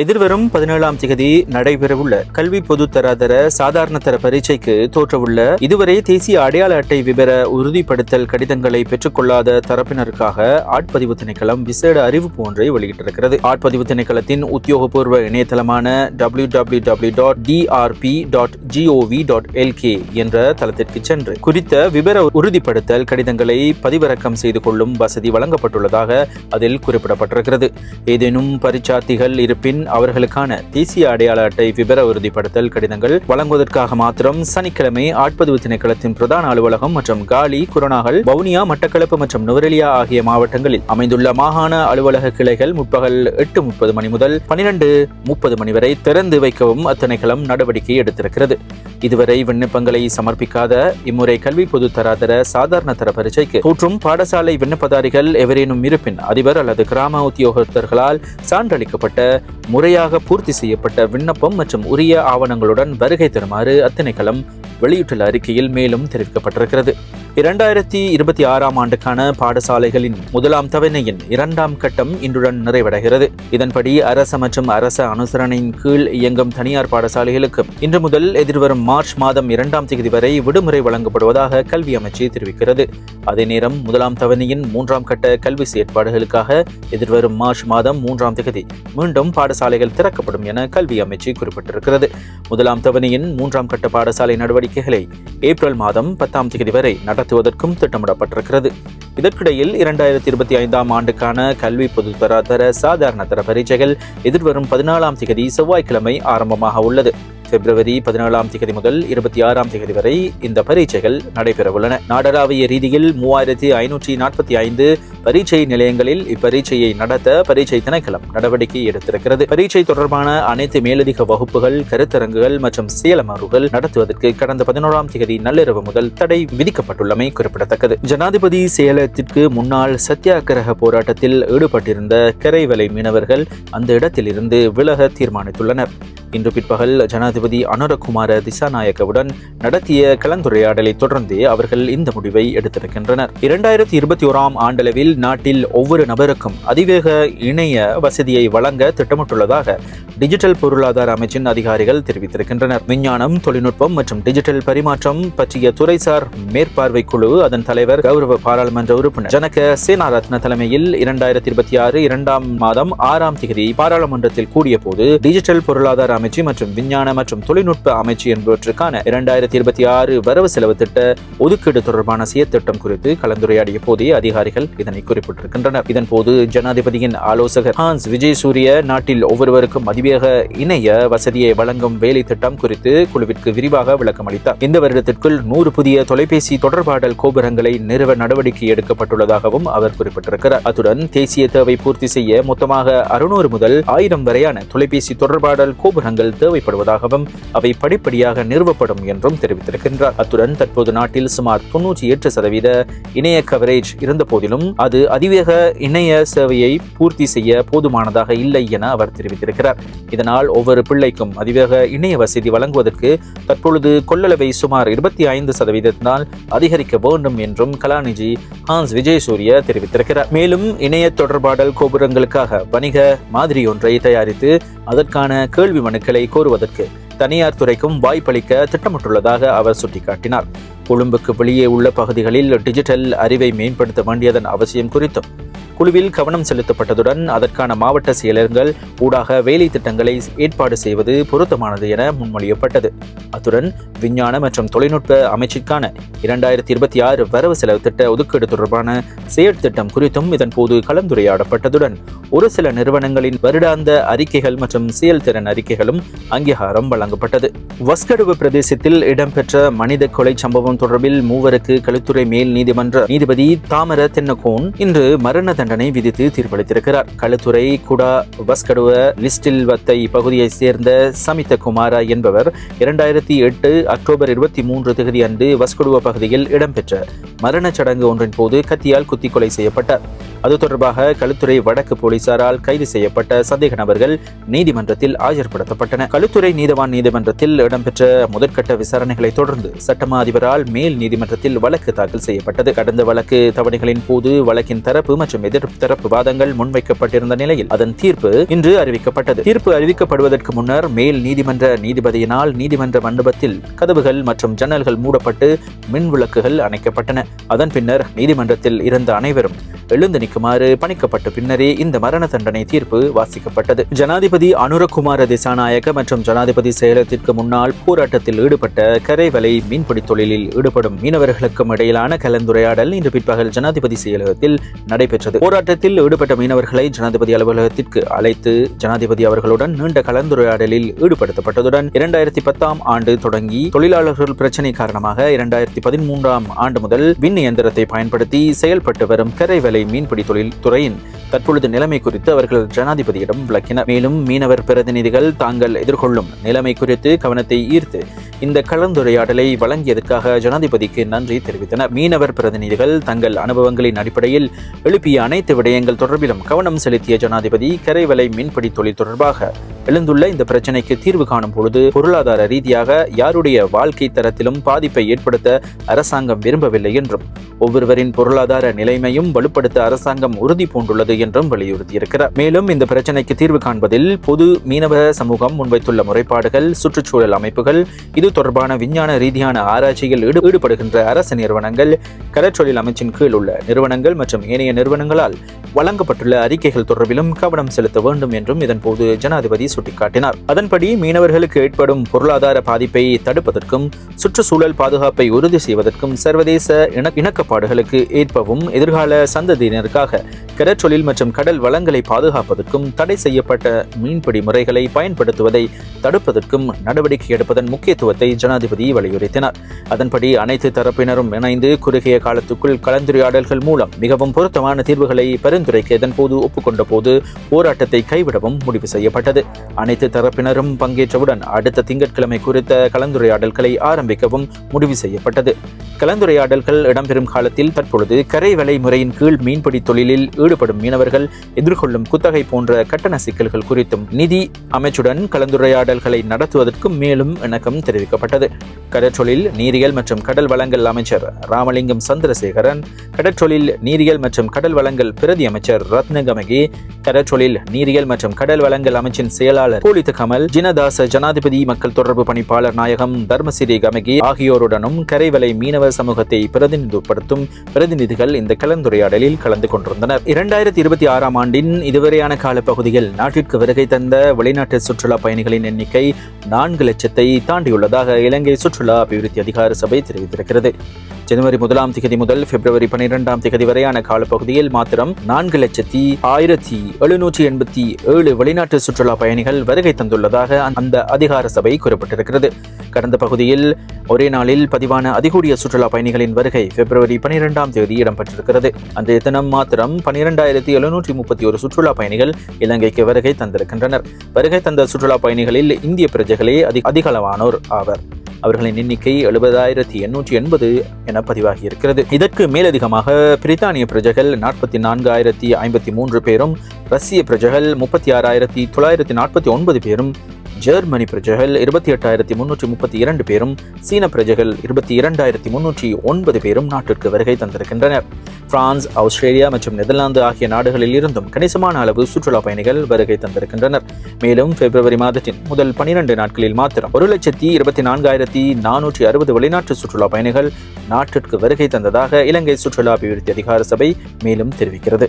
எதிர்வரும் பதினேழாம் தேதி நடைபெறவுள்ள கல்வி பொதுத்தராதர சாதாரண தர பரீட்சைக்கு தோற்றவுள்ள இதுவரை தேசிய அடையாள அட்டை விவர உறுதிப்படுத்தல் கடிதங்களை பெற்றுக்கொள்ளாத தரப்பினருக்காக ஆட்பதிவு திணைக்களம் விசேட அறிவிப்பு ஒன்றை வெளியிட்டிருக்கிறது. ஆட்பதிவு திணைக்களத்தின் உத்தியோகபூர்வ இணையதளமான W W W dot DRP dot GOV dot LK என்ற தளத்திற்கு சென்று குறித்த விவர உறுதிப்படுத்தல் கடிதங்களை பதிவிறக்கம் செய்து கொள்ளும் வசதி வழங்கப்பட்டுள்ளதாக அதில் குறிப்பிடப்பட்டிருக்கிறது. ஏதேனும் பரீட்சார்த்திகள் இருப்பின் அவர்களுக்கான தேசிய அடையாள அட்டை விபர உறுதிப்படுத்தல் கடிதங்கள் வழங்குவதற்காக மாத்திரம் சனிக்கிழமை ஆட்பதிவு திணைக்களத்தின் பிரதான அலுவலகம் மற்றும் காலி குரணாகல் வவுனியா மட்டக்களப்பு மற்றும் நுவரெலியா ஆகிய மாவட்டங்களில் அமைந்துள்ள மாகாண அலுவலக கிளைகள் முற்பகல் எட்டு முப்பது மணி முதல் பனிரெண்டு முப்பது மணி வரை திறந்து வைக்கவும் அத்திணைக்களம் நடவடிக்கை எடுத்திருக்கிறது. இதுவரை விண்ணப்பங்களை சமர்ப்பிக்காத இம்முறை கல்வி பொது தராதர சாதாரண தர பரீட்சைக்கு தோற்றும் பாடசாலை விண்ணப்பதாரிகள் எவரேனும் இருப்பின் அதிபர் அல்லது கிராம உத்தியோகத்தர்களால் சான்றளிக்கப்பட்ட முறையாக பூர்த்தி செய்யப்பட்ட விண்ணப்பம் மற்றும் உரிய ஆவணங்களுடன் வருகை தருமாறு அத்திணைக்களம் வெளியிட்டுள்ள அறிக்கையில் மேலும் தெரிவிக்கப்பட்டிருக்கிறது. இரண்டாயிரத்தி இருபத்தி ஆறாம் ஆண்டுக்கான பாடசாலைகளின் முதலாம் தவணையின் இரண்டாம் கட்டம் இன்றுடன் நிறைவடைகிறது. இதன்படி அரச மற்றும் அரச அனுசரணையின் கீழ் இயங்கும் தனியார் பாடசாலைகளுக்கும் இன்று முதல் எதிர்வரும் மார்ச் மாதம் இரண்டாம் தேதி வரை விடுமுறை வழங்கப்படுவதாக கல்வி அமைச்சு தெரிவிக்கிறது. அதே நேரம் முதலாம் தவணையின் மூன்றாம் கட்ட கல்வி செயற்பாடுகளுக்காக எதிர்வரும் மார்ச் மாதம் மூன்றாம் தேதி மீண்டும் பாடசாலைகள் திறக்கப்படும் என கல்வி அமைச்சு குறிப்பிட்டிருக்கிறது. முதலாம் தவணையின் மூன்றாம் கட்ட பாடசாலை நடவடிக்கைகளை ஏப்ரல் மாதம் பத்தாம் தேதி வரை நடத்துவதற்கும் திட்டமிடப்பட்டிருக்கிறது. இதற்கிடையில் இரண்டாயிரத்தி இருபத்தி ஐந்தாம் ஆண்டுக்கான கல்வி பொதுத்தராதர சாதாரண தர பரீட்சைகள் எதிர்வரும் பதினாலாம் தேதி செவ்வாய்க்கிழமை ஆரம்பமாக உள்ளது. பிப்ரவரி பதினேழாம் தேதி முதல் இருபத்தி ஆறாம் தேதி வரை இந்த பரீட்சைகள் நடைபெறவுள்ளன. நாடளாவிய ரீதியில் மூவாயிரத்தி ஐநூற்றி நாற்பத்தி ஐந்து பரீட்சை நிலையங்களில் இப்பரீட்சையை நடத்த பரீட்சை திணைக்களம் நடவடிக்கை எடுத்திருக்கிறது. பரீட்சை தொடர்பான அனைத்து மேலதிக வகுப்புகள் கருத்தரங்குகள் மற்றும் செயலமர்வுகள் நடத்துவதற்கு கடந்த பதினோராம் தேதி நள்ளிரவு முதல் தடை விதிக்கப்பட்டுள்ளமை குறிப்பிடத்தக்கது. ஜனாதிபதி செயலகத்திற்கு முன்னாள் சத்தியாகிரக போராட்டத்தில் ஈடுபட்டிருந்த கரைவலை மீனவர்கள் அந்த இடத்திலிருந்து விலக தீர்மானித்துள்ளனர். இன்று பிற்பகல் ஜனாதிபதி அனுரகுமார திசாநாயக்கவுடன் நடத்திய கலந்துரையாடலை தொடர்ந்து அவர்கள் இந்த முடிவை எடுத்திருக்கின்றனர். இரண்டாயிரத்தி இருபத்தி ஓராம் ஆண்டளவில் நாட்டில் ஒவ்வொரு நபருக்கும் அதிவேக இணைய வசதியை வழங்க திட்டமிட்டுள்ளதாக டிஜிட்டல் பொருளாதார அமைச்சின் அதிகாரிகள் தெரிவித்திருக்கின்றனர். விஞ்ஞானம் தொழில்நுட்பம் மற்றும் டிஜிட்டல் பரிமாற்றம் பற்றிய துறைசார் மேற்பார்வை குழு அதன் தலைவர் கௌரவ பாராளுமன்ற உறுப்பினர் ஜனக சேனாரத்ன தலைமையில் இரண்டாயிரத்தி இருபத்தி ஆறு இரண்டாம் மாதம் ஆறாம் தேதி பாராளுமன்றத்தில் கூடிய போது டிஜிட்டல் பொருளாதார அமைச்சு மற்றும் விஞ்ஞான மற்றும் தொழில்நுட்ப அமைச்சு என்பவற்றுக்கான இரண்டாயிரத்தி இருபத்தி ஆறு வரவு செலவு திட்ட ஒதுக்கீடு தொடர்பான செயற்திட்டம் குறித்து கலந்துரையாடிய போதே அதிகாரிகள் இதனை குறிப்பிட்டிருக்கின்றனர். இதன்போது ஜனாதிபதியின் ஆலோசகர் ஹான்ஸ் விஜய் சூரிய நாட்டில் ஒவ்வொருவருக்கும் அதிவேக இணைய வசதியை வழங்கும் வேலை திட்டம் குறித்து குழுவிற்கு விரிவாக விளக்கம் அளித்தார். இந்த வருடத்திற்குள் நூறு புதிய தொலைபேசி தொடர்பாடல் கோபுரங்களை நிறுவ நடவடிக்கை எடுக்கப்பட்டுள்ளதாகவும் அவர் குறிப்பிட்டிருக்கிறார். அத்துடன் தேசிய தேவை பூர்த்தி செய்ய மொத்தமாக அறுநூறு முதல் ஆயிரம் வரையான தொலைபேசி தொடர்பாடல் கோபுரங்கள் தேவைப்படுவதாகவும் அவை படிப்படியாக நிறுவப்படும் என்றும் தெரிவித்திருக்கின்றார். அத்துடன் தற்போது நாட்டில் சுமார் தொன்னூற்றி எட்டு சதவீத இணைய கவரேஜ் இருந்த போதிலும் அது அதிவேக இணைய சேவையை பூர்த்தி செய்ய போதுமானதாக இல்லை என அவர் தெரிவித்திருக்கிறார். இதனால் ஒவ்வொரு பிள்ளைக்கும் அதிவேக இணைய வசதி வழங்குவதற்கு தற்பொழுது கொள்ளளவை சுமார் இருபத்தி ஐந்து சதவீதத்தினால் அதிகரிக்க வேண்டும் என்றும் கலாநிதி ஹான்ஸ் விஜயசூரிய தெரிவித்திருக்கிறார். மேலும் இணைய தொடர்பாடல் கோபுரங்களுக்காக வணிக மாதிரி ஒன்றை தயாரித்து அதற்கான கேள்வி மனுக்களை கோருவதற்கு தனியார் துறைக்கும் வாய்ப்பளிக்க திட்டமிட்டுள்ளதாக அவர் சுட்டிக்காட்டினார். கொழும்புக்கு வெளியே உள்ள பகுதிகளில் டிஜிட்டல் அறிவை மேம்படுத்த வேண்டியதன் அவசியம் குறித்தும் குழுவில் கவனம் செலுத்தப்பட்டதுடன் அதற்கான மாவட்ட செயலர்கள் ஊடாக வேலை திட்டங்களை ஏற்பாடு செய்வது பொருத்தமானது என முன்மொழியப்பட்டது. அத்துடன் விஞ்ஞான மற்றும் தொழில்நுட்ப அமைச்சிற்கான இரண்டாயிரத்தி இருபத்தி ஆறு வரவு செலவு திட்ட ஒதுக்கீடு தொடர்பான செயற்திட்டம் குறித்தும் இதன்போது கலந்துரையாடப்பட்டதுடன் ஒரு சில நிறுவனங்களின் வருடாந்த அறிக்கைகள் மற்றும் செயல்திறன் அறிக்கைகளும் அங்கீகாரம் வழங்கப்பட்டது. வஸ்கடுவ பிரதேசத்தில் இடம்பெற்ற மனித கொலை சம்பவம் தொடர்பில் மூவருக்கு களுத்துறை மேல் நீதிமன்ற நீதிபதி தாமர தென்னகோன் இன்று மரண தண்டனை விதித்து தீர்ப்பளித்திருக்கிறார். களுத்துறை குடா வஸ்கடுவ லிஸ்டில் வத்தை பகுதியைச் சேர்ந்த சமித்த குமாரா என்பவர் இரண்டாயிரத்தி எட்டு அக்டோபர் இருபத்தி மூன்று தேதி அன்று வஸ்கடுவ பகுதியில் இடம்பெற்ற மரணச் சடங்கு ஒன்றின் போது கத்தியால் குத்தி கொலை செய்யப்பட்டார். அது தொடர்பாக களுத்துறை வடக்கு போலீசாரால் கைது செய்யப்பட்ட சந்தேக நபர்கள் நீதிமன்றத்தில் ஆஜர்படுத்தப்பட்டன களுத்துறை நீதவான் நீதிமன்றத்தில் இடம்பெற்ற முதற்கட்ட விசாரணைகளை தொடர்ந்து சட்டமா அதிபரால் மேல் நீதிமன்றத்தில் வழக்கு தாக்கல் செய்யப்பட்டது. கடந்த வழக்கு தவணைகளின் போது வழக்கின் தரப்பு மற்றும் எதிர் தரப்பு வாதங்கள் முன்வைக்கப்பட்டிருந்த நிலையில் அதன் தீர்ப்பு இன்று அறிவிக்கப்பட்டது. தீர்ப்பு அறிவிக்கப்படுவதற்கு முன்னர் மேல் நீதிமன்ற நீதிபதியினால் நீதிமன்ற மண்டபத்தில் கதவுகள் மற்றும் ஜன்னல்கள் மூடப்பட்டு மின் விளக்குகள் அணைக்கப்பட்டன. அதன் பின்னர் நீதிமன்றத்தில் இருந்த அனைவரும் எழுந்து நிற்குமாறு பணிக்கப்பட்ட பின்னரே இந்த மரண தண்டனை தீர்ப்பு வாசிக்கப்பட்டது. ஜனாதிபதி அனுரகுமார திசாநாயக மற்றும் ஜனாதிபதி செயலகத்திற்கு முன்னால் போராட்டத்தில் ஈடுபட்ட கரைவலை மீன்பிடி தொழிலில் ஈடுபடும் மீனவர்களுக்கும் இடையிலான கலந்துரையாடல் இன்று பிற்பகல் ஜனாதிபதி செயலகத்தில் நடைபெற்றது. போராட்டத்தில் ஈடுபட்ட மீனவர்களை ஜனாதிபதி அலுவலகத்திற்கு அழைத்து ஜனாதிபதி அவர்களுடன் நீண்ட கலந்துரையாடலில் ஈடுபடுத்தப்பட்டதுடன் இரண்டாயிரத்தி பத்தாம் ஆண்டு தொடங்கி தொழிலாளர்கள் பிரச்சினை காரணமாக இரண்டாயிரத்தி பதிமூன்றாம் ஆண்டு முதல் விண் இயந்திரத்தை பயன்படுத்தி செயல்பட்டு வரும் கரைவலை மீன்பிடி தொழில் துறையின் தற்பொழுது நிலைமை குறித்து அவர்கள் ஜனாதிபதியிடம் விளக்கினர் மேலும் மீனவர் பிரதிநிதிகள் தாங்கள் எதிர்கொள்ளும் நிலைமை குறித்து கவனத்தை ஈர்த்து இந்த கலந்துரையாடலை வழங்கியதற்காக ஜனாதிபதிக்கு நன்றி தெரிவித்தனர். மீனவர் பிரதிநிதிகள் தங்கள் அனுபவங்களின் அடிப்படையில் எழுப்பிய அனைத்து விடயங்கள் தொடர்பிலும் கவனம் செலுத்திய ஜனாதிபதி கரைவலை மீன்பிடி தொழில் தொடர்பாக எழுந்துள்ள இந்த பிரச்சினைக்கு தீர்வு காணும் பொழுது பொருளாதார ரீதியாக யாருடைய வாழ்க்கை தரத்திலும் பாதிப்பை ஏற்படுத்த அரசாங்கம் விரும்பவில்லை என்றும் ஒவ்வொருவரின் பொருளாதார நிலைமையும் வலுப்படுத்த அரசாங்கம் உறுதி பூண்டுள்ளது என்றும் வலியுறுத்தியிருக்கிறார். மேலும் இந்த பிரச்சினைக்கு தீர்வு காண்பதில் பொது மீனவ சமூகம் முன்வைத்துள்ள முறைப்பாடுகள் சுற்றுச்சூழல் அமைப்புகள் இது தொடர்பான விஞ்ஞான ரீதியான ஆராய்ச்சியில் ஈடுபடுகின்ற அரசு நிறுவனங்கள் கடற்றொழில் அமைச்சின் கீழ் உள்ள நிறுவனங்கள் மற்றும் ஏனைய நிறுவனங்களால் வழங்கப்பட்டுள்ள அறிக்கைகள் தொடர்பிலும் கவனம் செலுத்த வேண்டும் என்றும் இதன்போது ஜனாதிபதி சுட்டிக்காட்டினார். அதன்படி மீனவர்களுக்கு ஏற்படும் பொருளாதார பாதிப்பை தடுப்பதற்கும் சுற்றுச்சூழல் பாதுகாப்பை உறுதி செய்வதற்கும் சர்வதேச இணக்கப்பாடுகளுக்கு ஏற்பவும் எதிர்கால சந்ததியினருக்காக கடற்றொழில் மற்றும் கடல் வளங்களை பாதுகாப்பதற்கும் தடை செய்யப்பட்ட மீன்பிடி முறைகளை பயன்படுத்துவதை தடுப்பதற்கும் நடவடிக்கை எடுப்பதன் முக்கியத்துவத்தை ஜனாதிபதி வலியுறுத்தினார். அதன்படி அனைத்து தரப்பினரும் இணைந்து குறுகிய காலத்துக்குள் கலந்துரையாடல்கள் மூலம் மிகவும் பொருத்தமான தீர்வுகளை பரிந்துரைக்க இதன்போது ஒப்புக்கொண்ட போது போராட்டத்தை கைவிடவும் முடிவு செய்யப்பட்டது. அனைத்து தரப்பினரும் பங்கேற்றவுடன் அடுத்த திங்கட்கிழமை குறித்த கலந்துரையாடல்களை ஆரம்பிக்கவும் முடிவு செய்யப்பட்டது. கலந்துரையாடல்கள் இடம்பெறும் காலத்தில் தற்பொழுது கரை முறையின் கீழ் மீன்பிடி தொழிலில் ஈடுபடும் மீனவர்கள் எதிர்கொள்ளும் குத்தகை போன்ற கட்டண சிக்கல்கள் குறித்தும் நிதி அமைச்சுடன் கலந்துரையாடல்களை நடத்துவதற்கும் மேலும் இணக்கம் தெரிவிக்கப்பட்டது. கடற்றொழில் நீரியல் மற்றும் கடல் வளங்கள் அமைச்சர் ராமலிங்கம் சந்திரசேகரன் கடற்றொழில் நீரியல் மற்றும் கடல் வளங்கள் பிரதி அமைச்சர் ரத்னகமகி கடற்றொழில் நீரியல் மற்றும் கடல் வளங்கள் அமைச்சின் செயலாளர் கோலித்த கமல் ஜினதாச ஜனாதிபதி மக்கள் தொடர்பு பணிப்பாளர் நாயகம் தர்மசிறி கமகி ஆகியோருடனும் கரைவலை மீனவ சமூகத்தை பிரதிநிதிப்படுத்தும் பிரதிநிதிகள் இந்த கலந்துரையாடலில் கலந்து கொண்டிருந்தனர். இரண்டாயிரத்தி இருபத்தி ஆறாம் ஆண்டின் இதுவரையான காலப்பகுதியில் நாட்டிற்கு வருகை தந்த வெளிநாட்டு சுற்றுலா பயணிகளின் எண்ணிக்கை நான்கு லட்சத்தை தாண்டியுள்ளதாக இலங்கை சுற்றுலா அபிவிருத்தி அதிகார சபை தெரிவித்திருக்கிறது. ஜனவரி முதலாம் திகதி முதல் பிப்ரவரி பனிரெண்டாம் திகதி வரையான காலப்பகுதியில் மாத்திரம் நான்கு லட்சத்தி ஆயிரத்தி எழுநூற்றி எண்பத்தி ஏழு வெளிநாட்டு சுற்றுலா பயணிகள் வருகை தந்துள்ளதாக அந்த அதிகார சபை குறிப்பிட்டிருக்கிறது. கடந்த பகுதியில் ஒரே நாளில் பதிவான அதிகூடிய சுற்றுலா பயணிகளின் வருகை பிப்ரவரி பனிரெண்டாம் தேதி இடம்பெற்றிருக்கிறது. அந்த தினம் மாத்திரம் பனிரெண்டாயிரத்தி எழுநூற்றி முப்பத்தி ஒரு சுற்றுலா பயணிகள் இலங்கைக்கு வருகை தந்திருக்கின்றனர். வருகை தந்த சுற்றுலா பயணிகளில் இந்திய பிரஜைகளே அதி அதிகளவானோர் ஆவர். அவர்களின் எண்ணிக்கை எழுபதாயிரத்தி எண்ணூற்றி எண்பது என பதிவாகி இருக்கிறது இதற்கு மேலதிகமாக பிரித்தானிய பிரஜைகள் நாற்பத்தி நான்காயிரத்தி ஐம்பத்தி மூன்று பேரும் ரஷ்ய பிரஜைகள் முப்பத்தி ஆறாயிரத்தி தொள்ளாயிரத்தி நாற்பத்தி ஒன்பது பேரும் ஜெர்மனி பிரஜைகள் இருபத்தி எட்டாயிரத்தி முன்னூற்றி முப்பத்தி இரண்டு பேரும் சீன பிரஜைகள் இருபத்தி இரண்டாயிரத்தி முன்னூற்றி ஒன்பது பேரும் நாட்டிற்கு வருகை தந்திருக்கின்றனர். பிரான்ஸ் ஆஸ்திரேலியா மற்றும் நெதர்லாந்து ஆகிய நாடுகளில் இருந்தும் கணிசமான அளவு சுற்றுலா பயணிகள் வருகை தந்திருக்கின்றனர். மேலும் பிப்ரவரி மாதத்தின் முதல் பனிரெண்டு நாட்களில் மாத்திரம் ஒரு லட்சத்தி இருபத்தி நான்காயிரத்தி நானூற்றி அறுபது வெளிநாட்டு சுற்றுலா பயணிகள் நாட்டிற்கு வருகை தந்ததாக இலங்கை சுற்றுலா அபிவிருத்தி அதிகார சபை மேலும் தெரிவிக்கிறது.